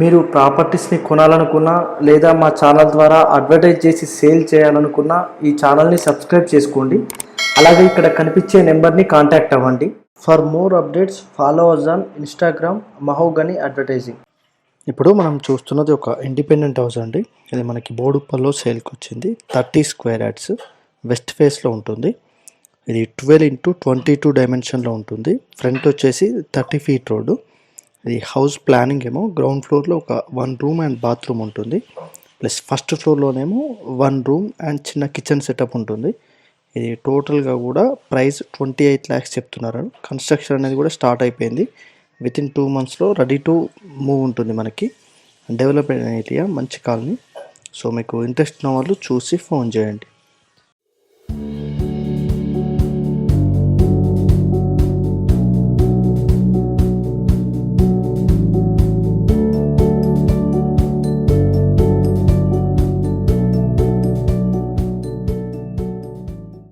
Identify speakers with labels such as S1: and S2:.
S1: మీరు ప్రాపర్టీస్ని కొనాలనుకున్నా లేదా మా ఛానల్ ద్వారా అడ్వర్టైజ్ చేసి సేల్ చేయాలనుకున్నా ఈ ఛానల్ని సబ్స్క్రైబ్ చేసుకోండి. అలాగే ఇక్కడ కనిపించే నెంబర్ని కాంటాక్ట్ అవ్వండి. For more updates follow us on Instagram Mahogany advertising. ఇప్పుడు మనం చూస్తున్నది ఒక ఇండిపెండెంట్ హౌస్ అండి. ఇది మనకి బోడుప్పల్లో సేల్కి వచ్చింది. థర్టీ స్క్వేర్ యాడ్స్ వెస్ట్ ఫేస్లో ఉంటుంది. ఇది ట్వెల్వ్ ఇంటూ ట్వంటీ టూ డైమెన్షన్లో ఉంటుంది. ఫ్రంట్ వచ్చేసి థర్టీ ఫీట్ రోడ్డు. ఇది హౌస్ ప్లానింగ్ ఏమో. గ్రౌండ్ ఫ్లోర్లో ఒక వన్ రూమ్ అండ్ బాత్రూమ్ ఉంటుంది. ప్లస్ ఫస్ట్ ఫ్లోర్లోనేమో వన్ రూమ్ అండ్ చిన్న కిచెన్ సెటప్ ఉంటుంది. ఇది టోటల్గా కూడా ప్రైస్ ట్వంటీ ఎయిట్ ల్యాక్స్ చెప్తున్నారు. కన్స్ట్రక్షన్ అనేది కూడా స్టార్ట్ అయిపోయింది. విత్ ఇన్ టూ మంత్స్లో రెడీ టు మూవ్ ఉంటుంది మనకి. డెవలప్ అయిన ఏరియా మంచి కాలనీ. సో మీకు ఇంట్రెస్ట్ ఉన్న వాళ్ళు చూసి ఫోన్ చేయండి.